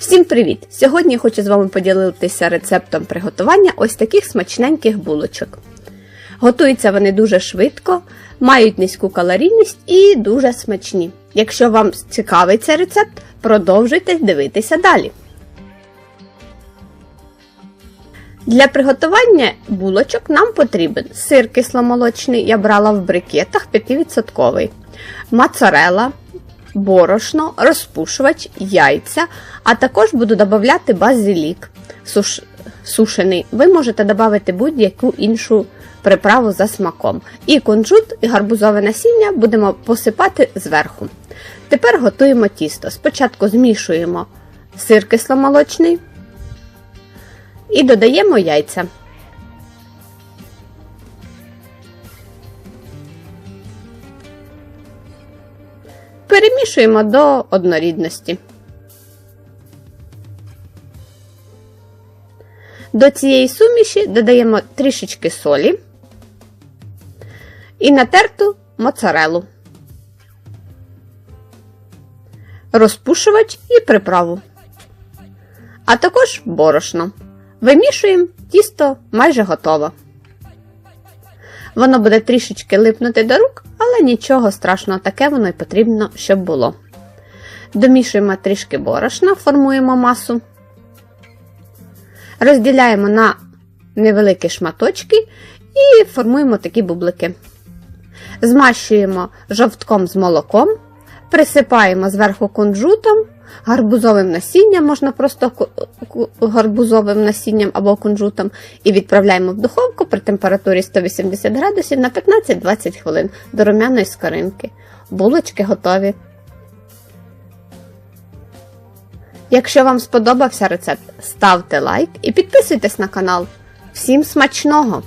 Всім привіт! Сьогодні я хочу з вами поділитися рецептом приготування ось таких смачненьких булочок. Готуються вони дуже швидко, мають низьку калорійність і дуже смачні. Якщо вам цікавий цей рецепт, продовжуйте дивитися далі. Для приготування булочок нам потрібен сир кисломолочний, я брала в брикетах 5%, моцарела, борошно, розпушувач, яйця, а також буду додавати базилік суш... сушений. Ви можете додати будь-яку іншу приправу за смаком. І кунжут, і гарбузове насіння будемо посипати зверху. Тепер готуємо тісто. Спочатку змішуємо сир кисломолочний і додаємо яйця. Перемішуємо до однорідності. До цієї суміші додаємо трішечки солі і натерту моцарелу, розпушувач і приправу, а також борошно. Вимішуємо тісто майже готове. Воно буде трішечки липнути до рук, але нічого страшного, таке воно і потрібно, щоб було. Домішуємо трішки борошна, формуємо масу, розділяємо на невеликі шматочки і формуємо такі бублики. Змащуємо жовтком з молоком, присипаємо зверху кунжутом, гарбузовим насінням, можна просто гарбузовим насінням або кунжутом, і відправляємо в духовку при температурі 180 градусів на 15-20 хвилин до румяної скоринки. Булочки готові. Якщо вам сподобався рецепт, ставте лайк і підписуйтесь на канал. Всім смачного!